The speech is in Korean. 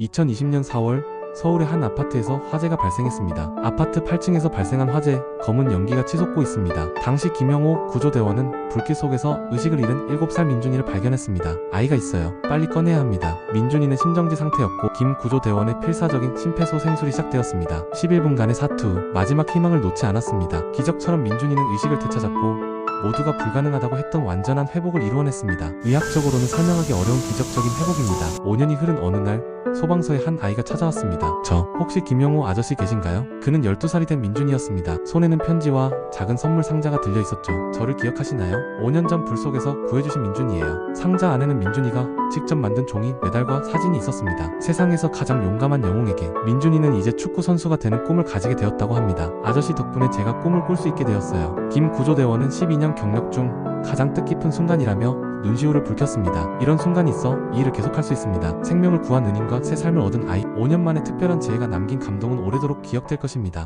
2020년 4월 서울의 한 아파트에서 화재가 발생했습니다. 아파트 8층에서 발생한 화재, 검은 연기가 치솟고 있습니다. 당시 김영호 구조대원은 불길 속에서 의식을 잃은 7살 민준이를 발견했습니다. 아이가 있어요. 빨리 꺼내야 합니다. 민준이는 심정지 상태였고 김 구조대원의 필사적인 심폐소생술이 시작되었습니다. 11분간의 사투 후 마지막 희망을 놓지 않았습니다. 기적처럼 민준이는 의식을 되찾았고 모두가 불가능하다고 했던 완전한 회복을 이루어냈습니다. 의학적으로는 설명하기 어려운 기적적인 회복입니다. 5년이 흐른 어느 날 소방서에 한 아이가 찾아왔습니다. 저 혹시 김영호 아저씨 계신가요? 그는 12살이 된 민준이었습니다. 손에는 편지와 작은 선물 상자가 들려 있었죠. 저를 기억하시나요? 5년 전 불 속에서 구해주신 민준이에요. 상자 안에는 민준이가 직접 만든 종이, 메달과 사진이 있었습니다. 세상에서 가장 용감한 영웅에게 민준이는 이제 축구 선수가 되는 꿈을 가지게 되었다고 합니다. 아저씨 덕분에 제가 꿈을 꿀 수 있게 되었어요. 김 구조대원은 12년 경력 중 가장 뜻깊은 순간이라며 눈시울을 붉혔습니다. 이런 순간이 있어 이 일을 계속할 수 있습니다. 생명을 구한 은인과 새 삶을 얻은 아이, 5년 만에 특별한 지혜가 남긴 감동은 오래도록 기억될 것입니다.